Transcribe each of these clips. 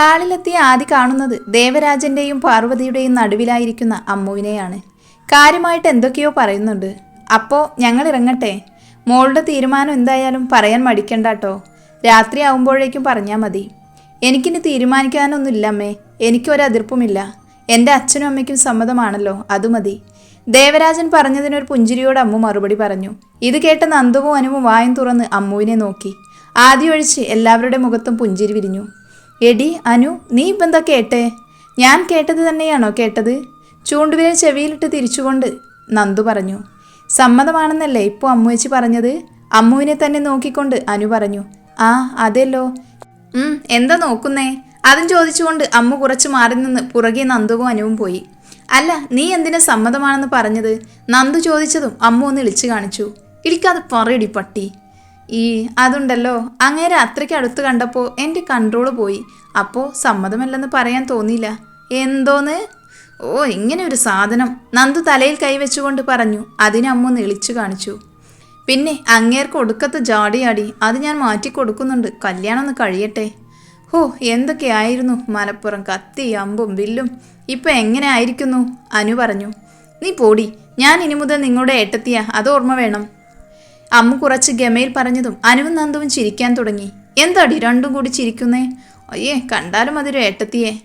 ഹാളിലെത്തിയ ആദ്യ കാണുന്നത് ദേവരാജന്റെയും പാർവതിയുടെയും നടുവിലായിരിക്കുന്ന അമ്മുവിനെയാണ്. കാര്യമായിട്ട് എന്തൊക്കെയോ പറയുന്നുണ്ട്. അപ്പോ ഞങ്ങൾ ഇറങ്ങട്ടെ. മോളുടെ തീരുമാനം എന്തായാലും പറയാൻ മടിക്കണ്ട കേട്ടോ രാത്രി ആവുമ്പോഴേക്കും പറഞ്ഞാൽ മതി. എനിക്കിനി തീരുമാനിക്കാനൊന്നുമില്ല അമ്മേ. എനിക്കൊരതിർപ്പുമില്ല എന്റെ അച്ഛനും അമ്മയ്ക്കും സമ്മതമാണല്ലോ അത് മതി. ദേവരാജൻ പറഞ്ഞതിനൊരു പുഞ്ചിരിയോട് അമ്മു മറുപടി പറഞ്ഞു. ഇത് കേട്ട നന്ദുവും അനുവും വായും തുറന്ന് അമ്മുവിനെ നോക്കി. ആദ്യം ഒഴിച്ച് എല്ലാവരുടെ മുഖത്തും പുഞ്ചിരി വിരിഞ്ഞു. എടി അനു നീ ഇപ്പം എന്താ കേട്ടേ? ഞാൻ കേട്ടത് തന്നെയാണോ കേട്ടത്? ചൂണ്ടുവിരൽ ചെവിയിലിട്ട് തിരിച്ചുകൊണ്ട് നന്ദു പറഞ്ഞു. സമ്മതമാണെന്നല്ലേ ഇപ്പോൾ അമ്മുവച്ചി പറഞ്ഞത്? അമ്മുവിനെ തന്നെ നോക്കിക്കൊണ്ട് അനു പറഞ്ഞു. ആ അതെല്ലോ. എന്താ നോക്കുന്നേ? അതും ചോദിച്ചുകൊണ്ട് അമ്മു കുറച്ച് മാറി നിന്ന് പുറകെ നന്ദുവും അനുവും പോയി. അല്ല നീ എന്തിനു സമ്മതമാണെന്ന് പറഞ്ഞത്? നന്ദു ചോദിച്ചതും അമ്മു ഒന്ന് ഇളിച്ചു കാണിച്ചു. ഇളിക്കാതെ പറയടി പട്ടി. ഈ അതുണ്ടല്ലോ. അങ്ങേരെ അത്രയ്ക്ക് അടുത്ത് കണ്ടപ്പോൾ എന്റെ കൺട്രോൾ പോയി. അപ്പോൾ സമ്മതമല്ലെന്ന് പറയാൻ തോന്നിയില്ല. എന്തോന്ന്? ഓ ഇങ്ങനെ ഒരു സാധനം. നന്ദു തലയിൽ കൈവച്ചുകൊണ്ട് പറഞ്ഞു. അതിനമ്മ നെളിച്ചു കാണിച്ചു. പിന്നെ അങ്ങേർക്ക് ഒടുക്കത്ത് ജാടിയാടി. അത് ഞാൻ മാറ്റി കൊടുക്കുന്നുണ്ട്. കല്യാണം ഒന്ന് കഴിയട്ടെ. ഹോ എന്തൊക്കെയായിരുന്നു? മലപ്പുറം കത്തി അമ്പും വില്ലും. ഇപ്പം എങ്ങനെ ആയിരിക്കുന്നു? അനു പറഞ്ഞു. നീ പോടി. ഞാൻ ഇനി മുതൽ നിങ്ങളുടെ ഏട്ടത്തിയ. അത് ഓർമ്മ വേണം. അമ്മ കുറച്ച് ഗമയിൽ പറഞ്ഞതും അനുവും നന്ദുവും ചിരിക്കാൻ തുടങ്ങി. എന്താടി രണ്ടും കൂടി ചിരിക്കുന്നേ? അയ്യേ കണ്ടാലും അതൊരു ഏട്ടത്തിയേ.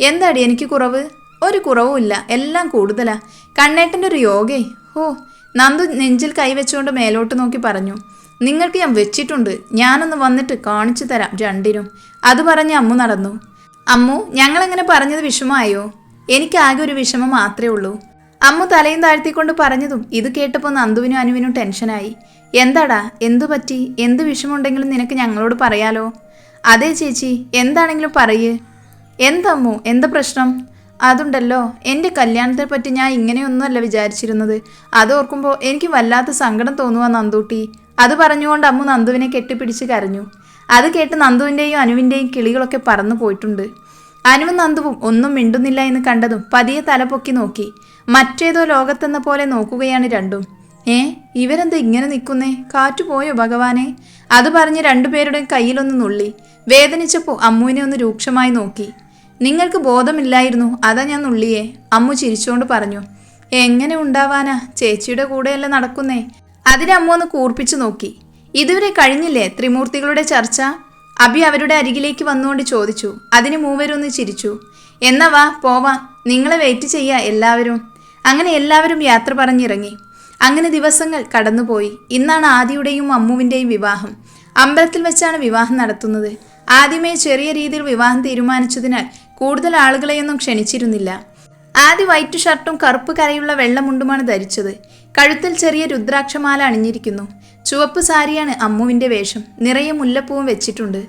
എന്താടി എനിക്ക് കുറവ്? ഒരു കുറവുമില്ല എല്ലാം കൂടുതലാ. കണ്ണേട്ടന്റെ ഒരു യോഗേ. ഹോ നന്ദു നെഞ്ചിൽ കൈവച്ചുകൊണ്ട് മേലോട്ട് നോക്കി പറഞ്ഞു. നിങ്ങൾക്ക് ഞാൻ വെച്ചിട്ടുണ്ട്. ഞാനൊന്ന് വന്നിട്ട് കാണിച്ചു തരാം രണ്ടിനും. അത് പറഞ്ഞ് അമ്മു നടന്നു. അമ്മു ഞങ്ങളെങ്ങനെ പറഞ്ഞത് വിഷമമായോ? എനിക്കാകെ ഒരു വിഷമം മാത്രമേ ഉള്ളൂ. അമ്മു തലയും താഴ്ത്തിക്കൊണ്ട് പറഞ്ഞതും ഇത് കേട്ടപ്പോൾ നന്ദുവിനും അനുവിനും ടെൻഷനായി. എന്താടാ? എന്തു പറ്റി? എന്ത് വിഷമമുണ്ടെങ്കിലും നിനക്ക് ഞങ്ങളോട് പറയാലോ? അതെ ചേച്ചി. എന്താണെങ്കിലും പറയേ. എന്തമ്മു? എന്താ പ്രശ്നം? അതുണ്ടല്ലോ. എന്റെ കല്യാണത്തെ പറ്റി ഞാൻ ഇങ്ങനെയൊന്നുമല്ല വിചാരിച്ചിരുന്നത്. അതോർക്കുമ്പോൾ എനിക്ക് വല്ലാത്ത സങ്കടം തോന്നുക നന്ദൂട്ടി. അത് പറഞ്ഞുകൊണ്ട് അമ്മു നന്ദുവിനെ കെട്ടിപ്പിടിച്ച് കരഞ്ഞു. അത് കേട്ട് നന്ദുവിന്റെയും അനുവിന്റെയും കിളികളൊക്കെ പറന്നു പോയിട്ടുണ്ട്. അനുവും നന്ദുവും ഒന്നും മിണ്ടുന്നില്ല എന്ന് കണ്ടതും പതിയെ തലപൊക്കി നോക്കി. മറ്റേതോ ലോകത്തെന്ന പോലെ നോക്കുകയാണ് രണ്ടും. ഏ ഇവരെന്താ ഇങ്ങനെ നിൽക്കുന്നേ കാറ്റു പോയോ ഭഗവാനെ? അത് പറഞ്ഞ് രണ്ടുപേരുടെയും കയ്യിലൊന്ന് നുള്ളി. വേദനിച്ചപ്പോൾ അമ്മുവിനെ ഒന്ന് രൂക്ഷമായി നോക്കി. നിങ്ങൾക്ക് ബോധമില്ലായിരുന്നു അതാ ഞാൻ നുള്ളിയേ അമ്മു ചിരിച്ചുകൊണ്ട് പറഞ്ഞു. എങ്ങനെ ഉണ്ടാവാനാ? ചേച്ചിയുടെ കൂടെയല്ല നടക്കുന്നേ? അതിനെ അമ്മ ഒന്ന് കൂർപ്പിച്ചു നോക്കി. ഇതുവരെ കഴിഞ്ഞില്ലേ ത്രിമൂർത്തികളുടെ ചർച്ച? അബി അവരുടെ അരികിലേക്ക് വന്നുകൊണ്ട് ചോദിച്ചു. അതിന് മൂവരൊന്ന് ചിരിച്ചു. എന്നാ വാ പോവാം. നിങ്ങളെ വെയിറ്റ് ചെയ്യാ എല്ലാവരും. അങ്ങനെ എല്ലാവരും യാത്ര പറഞ്ഞിറങ്ങി. അങ്ങനെ ദിവസങ്ങൾ കടന്നുപോയി. ഇന്നാണ് ആദിയുടെയും അമ്മുവിന്റെയും വിവാഹം. അമ്പലത്തിൽ വെച്ചാണ് വിവാഹം നടത്തുന്നത്. ആദ്യമേ ചെറിയ രീതിയിൽ വിവാഹം തീരുമാനിച്ചതിനാൽ കൂടുതൽ ആളുകളെയൊന്നും ക്ഷണിച്ചിരുന്നില്ല. ആദ്യ വൈറ്റ് ഷർട്ടും കറുപ്പ് കരയുള്ള വെള്ളമുണ്ടുമാണ് ധരിച്ചത്. കഴുത്തിൽ ചെറിയ രുദ്രാക്ഷമാല അണിഞ്ഞിരിക്കുന്നു. ചുവപ്പ് സാരിയാണ് അമ്മുവിന്റെ വേഷം. നിറയെ മുല്ലപ്പൂവും വെച്ചിട്ടുണ്ട്.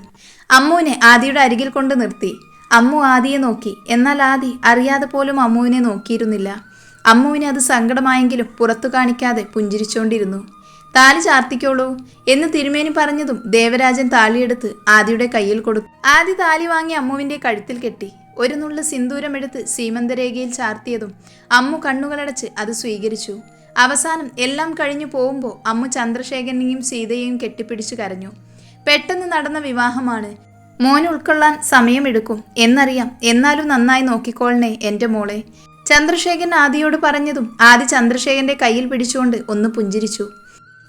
അമ്മുവിനെ ആദിയുടെ അരികിൽ കൊണ്ട് നിർത്തി. അമ്മു ആദിയെ നോക്കി. എന്നാൽ ആദി അറിയാതെ പോലും അമ്മുവിനെ നോക്കിയിരുന്നില്ല. അമ്മുവിനെ അത് സങ്കടമായെങ്കിലും പുറത്തു കാണിക്കാതെ പുഞ്ചിരിച്ചുകൊണ്ടിരുന്നു താലി ചാർത്തിക്കോളൂ എന്ന് തിരുമേനി പറഞ്ഞതും ദേവരാജൻ താലിയെടുത്ത് ആദിയുടെ കയ്യിൽ കൊടുത്തു. ആദി താലി വാങ്ങി അമ്മുവിന്റെ കഴുത്തിൽ കെട്ടി. ഒരു നുള്ളു സിന്ദൂരമെടുത്ത് സീമന്തരേഖയിൽ ചാർത്തിയതും അമ്മു കണ്ണുകളടച്ച് അത് സ്വീകരിച്ചു. അവസാനം എല്ലാം കഴിഞ്ഞു പോകുമ്പോൾ അമ്മു ചന്ദ്രശേഖരനെയും സീതയെയും കെട്ടിപ്പിടിച്ചു കരഞ്ഞു. പെട്ടെന്ന് നടന്ന വിവാഹമാണ്. മോൻ ഉൾക്കൊള്ളാൻ സമയമെടുക്കും എന്നറിയാം. എന്നാലും നന്നായി നോക്കിക്കോളണേ എന്റെ മോളെ. ചന്ദ്രശേഖരൻ ആദിയോട് പറഞ്ഞതും ആദി ചന്ദ്രശേഖരന്റെ കയ്യിൽ പിടിച്ചുകൊണ്ട് ഒന്ന് പുഞ്ചിരിച്ചു.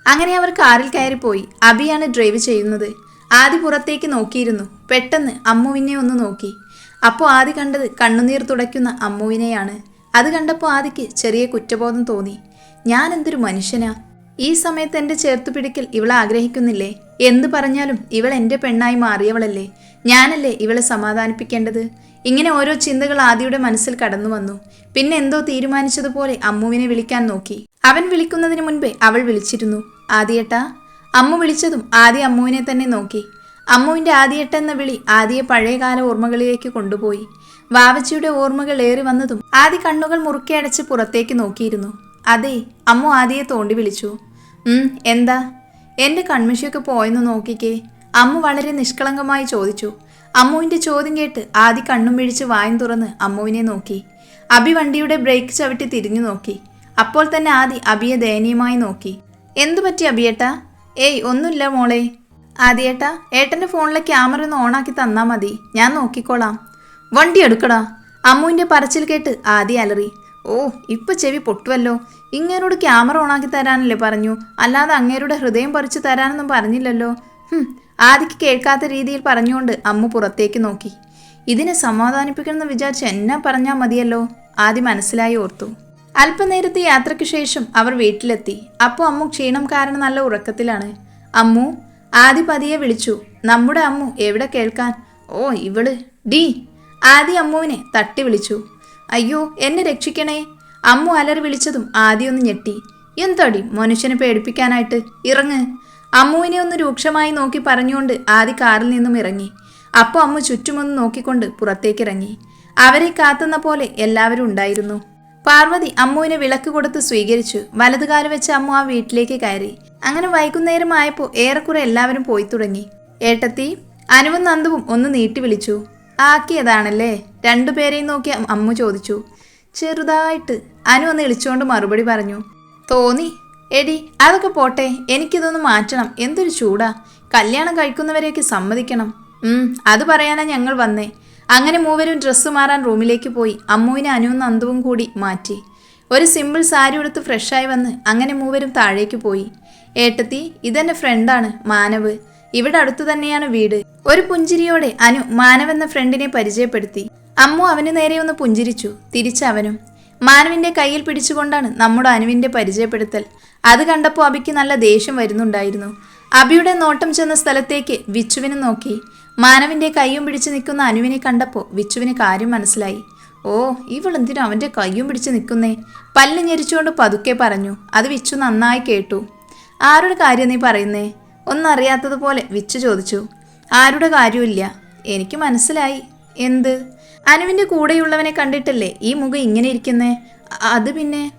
അങ്ങനെ അവർ കാറിൽ കയറിപ്പോയി. അബിയാണ് ഡ്രൈവ് ചെയ്യുന്നത്. ആദി പുറത്തേക്ക് നോക്കിയിരുന്നു. പെട്ടെന്ന് അമ്മുവിനെ ഒന്ന് നോക്കി. അപ്പോൾ ആദി കണ്ടത് കണ്ണുനീർ തുടയ്ക്കുന്ന അമ്മുവിനെയാണ്. അത് കണ്ടപ്പോൾ ആദിക്ക് ചെറിയ കുറ്റബോധം തോന്നി. ഞാൻ എന്തൊരു മനുഷ്യനാ? ഈ സമയത്ത് എന്റെ ചേർത്തുപിടിക്കൽ ഇവൾ ആഗ്രഹിക്കുന്നില്ലേ എന്ത് പറഞ്ഞാലും ഇവൾ എന്റെ പെണ്ണായി മാറിയവളല്ലേ? ഞാനല്ലേ ഇവളെ സമാധാനിപ്പിക്കേണ്ടത്? ഇങ്ങനെ ഓരോ ചിന്തകൾ ആദിയുടെ മനസ്സിൽ കടന്നു വന്നു. പിന്നെ എന്തോ തീരുമാനിച്ചതുപോലെ അമ്മുവിനെ വിളിക്കാൻ നോക്കി. അവൻ വിളിക്കുന്നതിന് മുൻപേ അവൾ വിളിച്ചിരുന്നു. ആദിയേട്ടാ. അമ്മു വിളിച്ചതും ആദി അമ്മുവിനെ തന്നെ നോക്കി. അമ്മുവിന്റെ ആദിയേട്ട എന്ന വിളി ആദിയെ പഴയകാല ഓർമ്മകളിലേക്ക് കൊണ്ടുപോയി. വാവച്ചിയുടെ ഓർമ്മകൾ ഏറി വന്നതും ആദി കണ്ണുകൾ മുറുക്കെ അടച്ച് പുറത്തേക്ക് നോക്കിയിരുന്നു. അതെ അമ്മു ആദിയെ തോണ്ടി വിളിച്ചു. എന്താ? എന്റെ കൺമിഷിയൊക്കെ പോയെന്ന് നോക്കിക്കേ. അമ്മു വളരെ നിഷ്കളങ്കമായി ചോദിച്ചു. അമ്മുവിന്റെ ചോദ്യം കേട്ട് ആദി കണ്ണും പിഴിച്ച് വായും തുറന്ന് അമ്മുവിനെ നോക്കി. അബി വണ്ടിയുടെ ബ്രേക്ക് ചവിട്ടി തിരിഞ്ഞു നോക്കി. അപ്പോൾ തന്നെ ആദി അബിയെ ദയനീയമായി നോക്കി. എന്തു പറ്റി അബിയേട്ടാ ഏയ് ഒന്നുമില്ല മോളെ. ആദിയേട്ടാ ഏട്ടന്റെ ഫോണിലെ ക്യാമറ ഒന്ന് ഓണാക്കി തന്നാ മതി. ഞാൻ നോക്കിക്കോളാം. വണ്ടി എടുക്കടാ. അമ്മുവിന്റെ പറച്ചിൽ കേട്ട് ആദി അലറി. ഓ ഇപ്പൊ ചെവി പൊട്ടുവല്ലോ. ഇങ്ങേരോട് ക്യാമറ ഓണാക്കി തരാനല്ലേ പറഞ്ഞു. അല്ലാതെ അങ്ങേരുടെ ഹൃദയം പറിച്ചു തരാനൊന്നും പറഞ്ഞില്ലല്ലോ. ആദിക്ക് കേൾക്കാത്ത രീതിയിൽ പറഞ്ഞുകൊണ്ട് അമ്മു പുറത്തേക്ക് നോക്കി. ഇതിനെ സമാധാനിപ്പിക്കണമെന്ന് വിചാരിച്ച് എന്നാ പറഞ്ഞാൽ മതിയല്ലോ? ആദി മനസ്സിലായി ഓർത്തു. അല്പനേരത്തെ യാത്രയ്ക്ക് ശേഷം അവർ വീട്ടിലെത്തി. അപ്പോൾ അമ്മു ക്ഷീണം കാരണം നല്ല ഉറക്കത്തിലാണ്. അമ്മു ആദി പതിയെ വിളിച്ചു. നമ്മുടെ അമ്മു എവിടെ കേൾക്കാൻ? ഓ ഇവൾ. ഡി ആദി അമ്മുവിനെ തട്ടി വിളിച്ചു. അയ്യോ എന്നെ രക്ഷിക്കണേ. അമ്മു അലറി വിളിച്ചതും ആദ്യം ഒന്ന് ഞെട്ടി. എന്തോടി മനുഷ്യനെ പേടിപ്പിക്കാനായിട്ട്? ഇറങ്ങ്. അമ്മുവിനെ ഒന്ന് രൂക്ഷമായി നോക്കി പറഞ്ഞുകൊണ്ട് ആദി കാറിൽ നിന്നും ഇറങ്ങി. അപ്പോൾ അമ്മു ചുറ്റുമൊന്ന് നോക്കിക്കൊണ്ട് പുറത്തേക്കിറങ്ങി. അവരെ കാത്തുന്ന പോലെ എല്ലാവരും ഉണ്ടായിരുന്നു. പാർവതി അമ്മുവിനെ വിളക്ക് കൊടുത്ത് സ്വീകരിച്ചു. വലതുകാൽ വെച്ച് അമ്മു ആ വീട്ടിലേക്ക് കയറി. അങ്ങനെ വൈകുന്നേരം ആയപ്പോൾ ഏറെക്കുറെ എല്ലാവരും പോയി തുടങ്ങി. ഏട്ടത്തി അനുവും നന്ദുവും ഒന്ന് നീട്ടി വിളിച്ചു. ആക്കിയതാണല്ലേ? രണ്ടുപേരെയും നോക്കി അമ്മു ചോദിച്ചു. ചെറുതായിട്ട് അനു ഒന്ന് ഇളിച്ചുകൊണ്ട് മറുപടി പറഞ്ഞു. തോന്നി എടി അതൊക്കെ പോട്ടെ. എനിക്കിതൊന്ന് മാറ്റണം. എന്തൊരു ചൂടാ. കല്യാണം കഴിക്കുന്നവരെയൊക്കെ സമ്മതിക്കണം. അത് പറയാനാ ഞങ്ങൾ വന്നേ. അങ്ങനെ മൂവരും ഡ്രസ്സ് മാറാൻ റൂമിലേക്ക് പോയി. അമ്മുവിനെ അനുവും നന്ദുവും കൂടി മാറ്റി. ഒരു സിമ്പിൾ സാരി ഉടുത്ത് ഫ്രഷായി വന്ന് അങ്ങനെ മൂവരും താഴേക്ക് പോയി. ഏട്ടത്തി ഇതെന്റെ ഫ്രണ്ടാണ് മാനവ്. ഇവിടെ അടുത്തു തന്നെയാണ് വീട്. ഒരു പുഞ്ചിരിയോടെ അനു മാനവ് എന്ന ഫ്രണ്ടിനെ പരിചയപ്പെടുത്തി. അമ്മു അവന് നേരെ ഒന്ന് പുഞ്ചിരിച്ചു. തിരിച്ചവനും. മാനവിന്റെ കയ്യിൽ പിടിച്ചുകൊണ്ടാണ് നമ്മുടെ അനുവിന്റെ പരിചയപ്പെടുത്തൽ. അത് കണ്ടപ്പോൾ അബിക്ക് നല്ല ദേഷ്യം വരുന്നുണ്ടായിരുന്നു. അബിയുടെ നോട്ടം ചെന്ന സ്ഥലത്തേക്ക് വിച്ചുവിനെ നോക്കി. മാനവിന്റെ കൈയും പിടിച്ച് നിൽക്കുന്ന അനുവിനെ കണ്ടപ്പോൾ വിച്ചുവിന് കാര്യം മനസ്സിലായി. ഓ ഇവളെന്തിനു അവന്റെ കൈയും പിടിച്ച് നിൽക്കുന്നേ? പല്ല് ഞെരിച്ചുകൊണ്ട് പതുക്കെ പറഞ്ഞു. അത് വിച്ചു നന്നായി കേട്ടു. ആരുടെ കാര്യം നീ പറയുന്നേ? ഒന്നറിയാത്തതുപോലെ വിച്ചു ചോദിച്ചു. ആരുടെ കാര്യമില്ല എനിക്ക് മനസ്സിലായി. എന്ത്? അനുവിന്റെ കൂടെയുള്ളവനെ കണ്ടിട്ടല്ലേ ഈ മുഖം ഇങ്ങനെ ഇരിക്കുന്നേ? അത് പിന്നെ?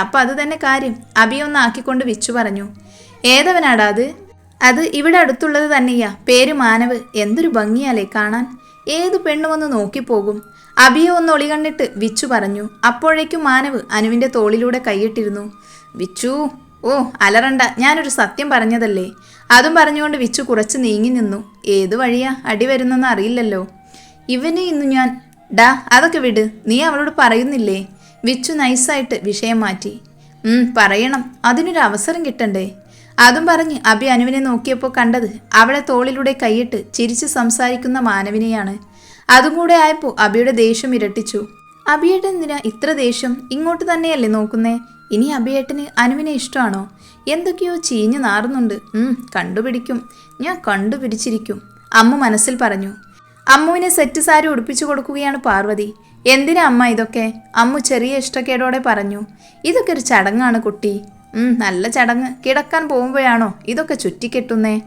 അപ്പൊ അത് തന്നെ കാര്യം. അബിയൊന്ന് ആക്കിക്കൊണ്ട് വിച്ചു പറഞ്ഞു. ഏതവനാടാ അത്? അത് ഇവിടെ അടുത്തുള്ളത് തന്നെയാ. പേര് മാനവ്. എന്തൊരു ഭംഗിയാലേ കാണാൻ. ഏത് പെണ്ണുമൊന്ന് നോക്കിപ്പോകും. അബിയെ ഒന്ന് ഒളി കണ്ടിട്ട് വിച്ചു പറഞ്ഞു. അപ്പോഴേക്കും മാനവ് അനുവിന്റെ തോളിലൂടെ കൈയിട്ടിരുന്നു. വിച്ചു ഓ അലറണ്ട. ഞാനൊരു സത്യം പറഞ്ഞതല്ലേ? അതും പറഞ്ഞുകൊണ്ട് വിച്ചു കുറച്ച് നീങ്ങി നിന്നു. ഏതു വഴിയാ അടി വരുന്നെന്ന് അറിയില്ലല്ലോ. ഇവന് ഇന്ന് ഞാൻ ഡാ അതൊക്കെ വിട്. നീ അവളോട് പറയുന്നില്ലേ? വിച്ചു നൈസായിട്ട് വിഷയം മാറ്റി. പറയണം. അതിനൊരു അവസരം കിട്ടണ്ടേ? അതും പറഞ്ഞ് അബി അനുവിനെ നോക്കിയപ്പോൾ കണ്ടത് അവളെ തോളിലൂടെ കൈയിട്ട് ചിരിച്ച് സംസാരിക്കുന്ന മാനവിനെയാണ്. അതും കൂടെ ആയപ്പോൾ അബിയുടെ ദേഷ്യം ഇരട്ടിച്ചു. അബിയേട്ടൻ എന്തിനാ ഇത്ര ദേഷ്യം? ഇങ്ങോട്ട് തന്നെയല്ലേ നോക്കുന്നേ? ഇനി അബിയേട്ടന് അനുവിനെ ഇഷ്ടമാണോ? എന്തൊക്കെയോ ചീഞ്ഞു നാറുന്നുണ്ട്. കണ്ടുപിടിക്കും. ഞാൻ കണ്ടുപിടിച്ചിരിക്കും. അമ്മ മനസ്സിൽ പറഞ്ഞു. അമ്മുവിനെ സെറ്റ് സാരി ഉടുപ്പിച്ചു കൊടുക്കുകയാണ് പാർവതി. എന്തിനാ അമ്മ ഇതൊക്കെ? അമ്മു ചെറിയ ഇഷ്ടക്കേടോടെ പറഞ്ഞു. ഇതൊക്കെ ഒരു ചടങ്ങാണ് കുട്ടി. നല്ല ചടങ്ങ്. കിടക്കാൻ പോകുമ്പോഴാണോ ഇതൊക്കെ ചുറ്റിക്കെട്ടുന്നേ?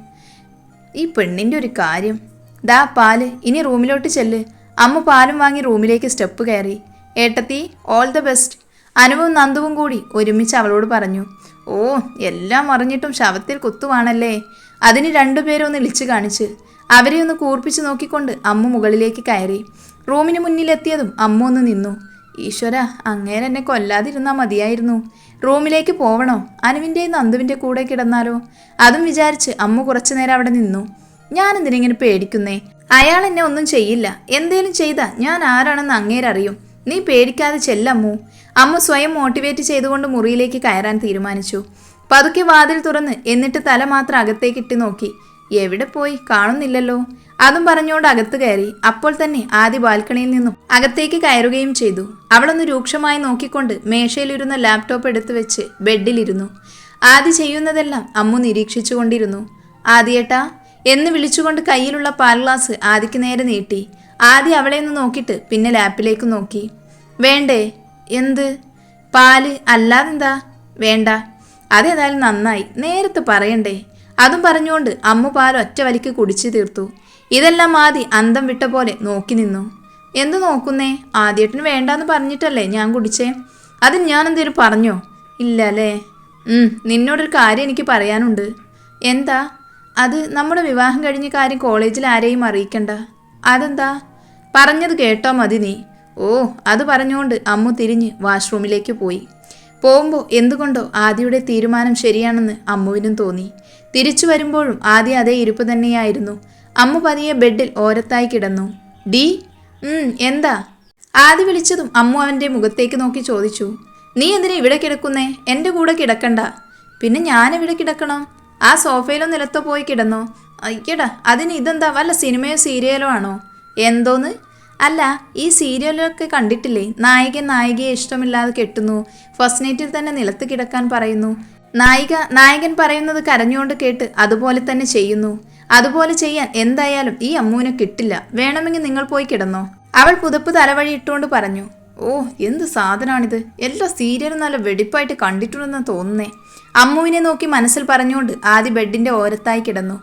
ഈ പെണ്ണിന്റെ ഒരു കാര്യം. ദാ പാൽ ഇനി റൂമിലോട്ട് ചെല്ല്. അമ്മ പാലും വാങ്ങി റൂമിലേക്ക് സ്റ്റെപ്പ് കയറി. ഏട്ടത്തി ഓൾ ദ ബെസ്റ്റ് അനുവും നന്ദുവും കൂടി ഒരുമിച്ച് അവളോട് പറഞ്ഞു. ഓ എല്ലാം അറിഞ്ഞിട്ടും ശവത്തിൽ കുത്തുവാണല്ലേ? അതിന് രണ്ടുപേരും ഒന്ന് ഇളിച്ചു കാണിച്ച്. അവരെ ഒന്ന് കൂർപ്പിച്ചു നോക്കിക്കൊണ്ട് അമ്മ മുകളിലേക്ക് കയറി. റൂമിന് മുന്നിലെത്തിയതും അമ്മ ഒന്ന് നിന്നു. ഈശ്വര അങ്ങേരെ എന്നെ കൊല്ലാതിരുന്നാൽ മതിയായിരുന്നു. റൂമിലേക്ക് പോവണോ? അനുവിന്റെയും നന്ദുവിന്റെ കൂടെ കിടന്നാലോ? അതും വിചാരിച്ച് അമ്മ കുറച്ചു നേരം അവിടെ നിന്നു. ഞാൻ എന്തിനിങ്ങനെ പേടിക്കുന്നേ? അയാൾ എന്നെ ഒന്നും ചെയ്യില്ല. എന്തേലും ചെയ്താൽ ഞാൻ ആരാണെന്ന് അങ്ങേരറിയും നീ പേടിക്കാതെ ചെല്ലമ്മു അമ്മ സ്വയം മോട്ടിവേറ്റ് ചെയ്തുകൊണ്ട് മുറിയിലേക്ക് കയറാൻ തീരുമാനിച്ചു. പതുക്കെ വാതിൽ തുറന്ന് എന്നിട്ട് തല മാത്രം അകത്തേക്ക് ഇട്ട് നോക്കി. എവിടെ പോയി കാണുന്നില്ലല്ലോ. അതും പറഞ്ഞുകൊണ്ട് അകത്ത് കയറി അപ്പോൾ തന്നെ ആദ്യ ബാൽക്കണിയിൽ നിന്നും അകത്തേക്ക് കയറുകയും ചെയ്തു. അവളൊന്ന് രൂക്ഷമായി നോക്കിക്കൊണ്ട് മേശയിലിരുന്ന ലാപ്ടോപ്പ് എടുത്തു വെച്ച് ബെഡിലിരുന്നു. ആദ്യ ചെയ്യുന്നതെല്ലാം അമ്മു നിരീക്ഷിച്ചുകൊണ്ടിരുന്നു. ആദ്യേട്ടാ എന്ന് വിളിച്ചുകൊണ്ട് കയ്യിലുള്ള പാൽ ഗ്ലാസ് ആദിക്ക് നേരെ നീട്ടി. ആദ്യം അവളെ ഒന്ന് നോക്കിയിട്ട് പിന്നെ ലാപ്പിലേക്ക് നോക്കി. വേണ്ടേ? എന്ത്? പാൽ അല്ലാതെന്താ? വേണ്ട. അതേതായാലും നന്നായി. നേരത്തെ പറയണ്ടേ? അതും പറഞ്ഞുകൊണ്ട് അമ്മ പാൽ ഒറ്റ വലിക്ക് കുടിച്ചു തീർത്തു. ഇതെല്ലാം ആദി അന്തം വിട്ട പോലെ നോക്കി നിന്നു. എന്തു നോക്കുന്നേ? ആദ്യേട്ടന് വേണ്ടാന്ന് പറഞ്ഞിട്ടല്ലേ ഞാൻ കുടിച്ചേ? അത് ഞാൻ എന്തേലും പറഞ്ഞോ? ഇല്ല അല്ലേ നിന്നോടൊരു കാര്യം എനിക്ക് പറയാനുണ്ട്. എന്താ? അത് നമ്മുടെ വിവാഹം കഴിഞ്ഞ കാര്യം കോളേജിൽ ആരെയും അറിയിക്കണ്ട. അതെന്താ? പറഞ്ഞത് കേട്ടോ മതി നീ. ഓ അത് പറഞ്ഞുകൊണ്ട് അമ്മു തിരിഞ്ഞ് വാഷ്റൂമിലേക്ക് പോയി. പോകുമ്പോൾ എന്തുകൊണ്ടോ ആദിയുടെ തീരുമാനം ശരിയാണെന്ന് അമ്മുവിനും തോന്നി. തിരിച്ചു വരുമ്പോഴും ആദ്യ അതേ ഇരിപ്പ് തന്നെയായിരുന്നു. അമ്മ പതിയെ ബെഡിൽ ഓരത്തായി കിടന്നു. ഡി എന്താ? ആദ്യ വിളിച്ചതും അമ്മു അവന്റെ മുഖത്തേക്ക് നോക്കി ചോദിച്ചു. നീ എന്തിനാ ഇവിടെ കിടക്കുന്നേ? എന്റെ കൂടെ കിടക്കണ്ട. പിന്നെ ഞാൻ ഇവിടെ കിടക്കണം? ആ സോഫയിലോ നിലത്തോ പോയി കിടന്നോ? അയ്യടാ അതിന് ഇതെന്താ? വല്ല സിനിമയോ സീരിയലോ ആണോ? എന്തോന്ന്? അല്ല ഈ സീരിയലൊക്കെ കണ്ടിട്ടില്ലേ? നായകൻ നായികയെ ഇഷ്ടമില്ലാതെ കെട്ടുന്നു. ഫസ്റ്റ് നൈറ്റിൽ തന്നെ നിലത്ത് കിടക്കാൻ പറയുന്നു. നായിക നായകൻ പറയുന്നത് കരഞ്ഞുകൊണ്ട് കേട്ട് അതുപോലെ തന്നെ ചെയ്യുന്നു. അതുപോലെ ചെയ്യാൻ എന്തായാലും ഈ അമ്മൂനെ കിട്ടില്ല. വേണമെങ്കിൽ നിങ്ങൾ പോയി കിടന്നോ. അവൾ പുതപ്പ് തലവഴി ഇട്ടുകൊണ്ട് പറഞ്ഞു ഓ എന്ത് സാധനമാണിത് എല്ലാ സീരിയലും നല്ല വെടിപ്പായിട്ട് കണ്ടിട്ടുണ്ടെന്ന് തോന്നുന്നേ. അമ്മുവിനെ നോക്കി മനസ്സിൽ പറഞ്ഞുകൊണ്ട് ആദ്യ ബെഡിന്റെ ഓരത്തായി കിടന്നു.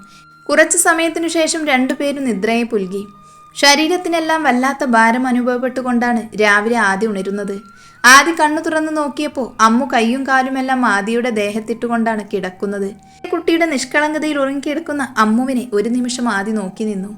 കുറച്ചു സമയത്തിനു ശേഷം രണ്ടുപേരും നിദ്രയെ പുൽകി. ശരീരത്തിനെല്ലാം വല്ലാത്ത ഭാരം അനുഭവപ്പെട്ടുകൊണ്ടാണ് രാവിലെ ആദ്യം ഉണരുന്നത്. ആദ്യ കണ്ണു തുറന്നു നോക്കിയപ്പോൾ അമ്മു കൈയും കാലുമെല്ലാം ആദിയുടെ ദേഹത്തിട്ടുകൊണ്ടാണ് കിടക്കുന്നത്. കുട്ടിയുടെ നിഷ്കളങ്കതയിൽ ഉറങ്ങിക്കിടക്കുന്ന അമ്മുവിനെ ഒരു നിമിഷം ആദി നോക്കി നിന്നു.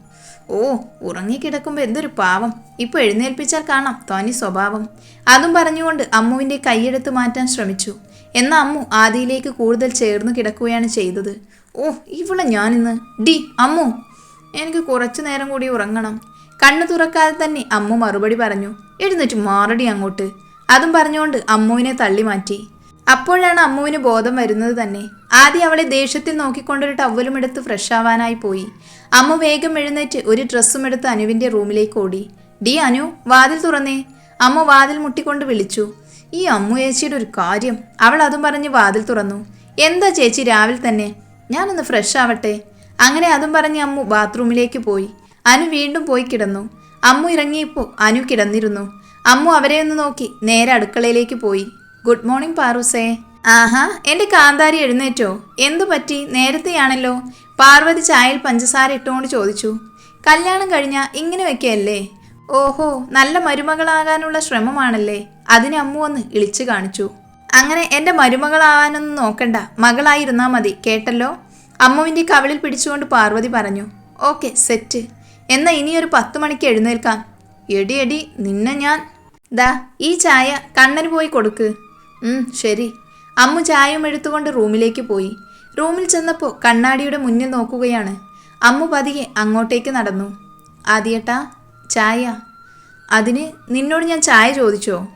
ഓ ഉറങ്ങിക്കിടക്കുമ്പോൾ എന്തൊരു പാവം. ഇപ്പൊ എഴുന്നേൽപ്പിച്ചാൽ കാണാം തോന്നി സ്വഭാവം. അതും പറഞ്ഞുകൊണ്ട് അമ്മുവിന്റെ കൈയെടുത്ത് മാറ്റാൻ ശ്രമിച്ചു. എന്നാൽ അമ്മു ആദിയിലേക്ക് കൂടുതൽ ചേർന്ന് കിടക്കുകയാണ് ചെയ്തത്. ഓ ഇവളെ ഞാനിന്ന്. ഡി അമ്മു. എനിക്ക് കുറച്ചു നേരം കൂടി ഉറങ്ങണം. കണ്ണു തുറക്കാതെ തന്നെ അമ്മു മറുപടി പറഞ്ഞു. എഴുന്നേറ്റ് മാറടി അങ്ങോട്ട്. അതും പറഞ്ഞുകൊണ്ട് അമ്മുവിനെ തള്ളി മാറ്റി. അപ്പോഴാണ് അമ്മുവിന് ബോധം വരുന്നത് തന്നെ. ആദ്യം അവളെ ദേഷ്യത്തിൽ നോക്കിക്കൊണ്ടൊരു ടവലും എടുത്ത് ഫ്രഷ് ആവാനായി പോയി. അമ്മു വേഗം എഴുന്നേറ്റ് ഒരു ഡ്രസ്സും എടുത്ത് അനുവിന്റെ റൂമിലേക്ക് ഓടി. ഡി അനു വാതിൽ തുറന്നേ. അമ്മ വാതിൽ മുട്ടിക്കൊണ്ട് വിളിച്ചു. ഈ അമ്മു ചേച്ചിയുടെ ഒരു കാര്യം. അവൾ അതും പറഞ്ഞ് വാതിൽ തുറന്നു. എന്താ ചേച്ചി രാവിലെ തന്നെ? ഞാനൊന്ന് ഫ്രഷ് ആവട്ടെ. അങ്ങനെ അതും പറഞ്ഞ് അമ്മു ബാത്റൂമിലേക്ക് പോയി. അനു വീണ്ടും പോയി കിടന്നു. അമ്മു ഇറങ്ങിയപ്പോൾ അനു കിടന്നിരുന്നു. അമ്മു അവരെ ഒന്ന് നോക്കി. നേരെ അടുക്കളയിലേക്ക് പോയി. Good morning പാറൂസേ. ആഹാ എന്റെ കാന്താരി എഴുന്നേറ്റോ? എന്തു പറ്റി? നേരത്തെയാണല്ലോ. പാർവതി ചായയിൽ പഞ്ചസാര ഇട്ടുകൊണ്ട് ചോദിച്ചു. കല്യാണം കഴിഞ്ഞ ഇങ്ങനെ വെക്കയല്ലേ? ഓഹോ നല്ല മരുമകളാകാനുള്ള ശ്രമമാണല്ലേ. അതിന് അമ്മു ഒന്ന് ഇളിച്ചു കാണിച്ചു. അങ്ങനെ എന്റെ മരുമകളാവാനൊന്നും നോക്കണ്ട. മകളായിരുന്നാ മതി. കേട്ടല്ലോ? അമ്മുവിന്റെ കവിളിൽ പിടിച്ചുകൊണ്ട് പാർവതി പറഞ്ഞു. Okay set. എന്നാ ഇനിയൊരു പത്ത് മണിക്ക് എഴുന്നേൽക്കാം. എടി എടി നിന്നെ ഞാൻ ദാ ഈ ചായ കണ്ണന് പോയി കൊടുക്ക്. ശരി. അമ്മു ചായയും എടുത്തുകൊണ്ട് റൂമിലേക്ക് പോയി. റൂമിൽ ചെന്നപ്പോൾ കണ്ണാടിയുടെ മുന്നിൽ നോക്കുകയാണ്. അമ്മു പതിയെ അങ്ങോട്ടേക്ക് നടന്നു. ആദ്യേട്ടാ ചായ. അതിന് നിന്നോട് ഞാൻ ചായ ചോദിച്ചോ?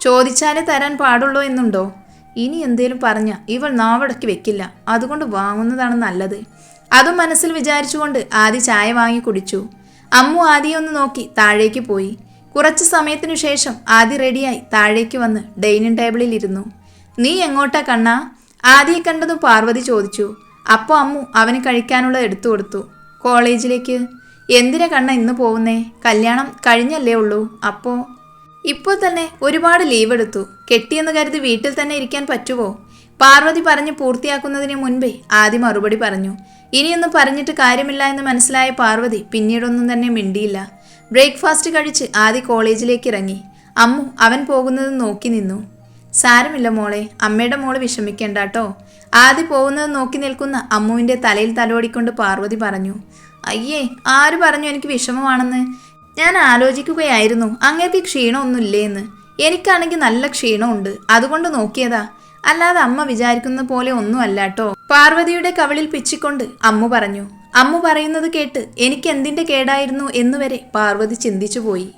ചോദിച്ചാലേ തരാൻ പാടുള്ളോ എന്നുണ്ടോ? ഇനി എന്തേലും പറഞ്ഞ ഇവൾ നാവടക്കി വെക്കില്ല. അതുകൊണ്ട് വാങ്ങുന്നതാണ് നല്ലത്. അതും മനസ്സിൽ വിചാരിച്ചുകൊണ്ട് ആദി ചായ വാങ്ങി കുടിച്ചു. അമ്മു ആദിയെ ഒന്ന് നോക്കി താഴേക്ക് പോയി. കുറച്ച് സമയത്തിനു ശേഷം ആദി റെഡിയായി താഴേക്ക് വന്ന് ഡൈനിങ് ടേബിളിൽ ഇരുന്നു. നീ എങ്ങോട്ടാ കണ്ണ? ആദിയെ കണ്ടതും പാർവതി ചോദിച്ചു. അപ്പോൾ അമ്മു അവന് കഴിക്കാനുള്ളത് എടുത്തു കൊടുത്തു. കോളേജിലേക്ക്. എന്തിനാ കണ്ണ ഇന്ന് പോകുന്നേ? കല്യാണം കഴിഞ്ഞല്ലേ ഉള്ളൂ. അപ്പോൾ ഇപ്പോൾ തന്നെ ഒരുപാട് ലീവ് എടുത്തു. കെട്ടിയെന്ന് കരുതി വീട്ടിൽ തന്നെ ഇരിക്കാൻ പറ്റുമോ പാർവതി പറഞ്ഞ് പൂർത്തിയാക്കുന്നതിന് മുൻപേ ആദ്യം മറുപടി പറഞ്ഞു. ഇനിയൊന്നും പറഞ്ഞിട്ട് കാര്യമില്ല എന്ന് മനസ്സിലായ പാർവതി പിന്നീടൊന്നും തന്നെ മിണ്ടിയില്ല. ബ്രേക്ക്ഫാസ്റ്റ് കഴിച്ച് ആദ്യ കോളേജിലേക്ക് ഇറങ്ങി. അമ്മു അവൻ പോകുന്നത് നോക്കി നിന്നു. സാരമില്ല മോളെ അമ്മയുടെ മോൾ വിഷമിക്കേണ്ട കേട്ടോ ആദ്യ പോകുന്നത് നോക്കി നിൽക്കുന്ന അമ്മുവിന്റെ തലയിൽ തലോടിക്കൊണ്ട് പാർവതി പറഞ്ഞു അയ്യേ ആര് പറഞ്ഞു എനിക്ക് വിഷമമാണെന്ന്? ഞാൻ ആലോചിക്കുകയായിരുന്നു അങ്ങേക്ക് ക്ഷീണമൊന്നുമില്ലേ എന്ന് എനിക്കാണെങ്കിൽ നല്ല ക്ഷീണമുണ്ട് അതുകൊണ്ട് നോക്കിയതാ. അല്ലാതെ അമ്മ വിചാരിക്കുന്ന പോലെ ഒന്നുമല്ല കേട്ടോ പാർവതിയുടെ കവിളിൽ പിച്ചിക്കൊണ്ട് അമ്മു പറഞ്ഞു അമ്മു പറയുന്നത് കേട്ട് എനിക്ക് എന്തിന്റെ കേടായിരുന്നു എന്നുവരെ പാർവതി ചിന്തിച്ചു പോയി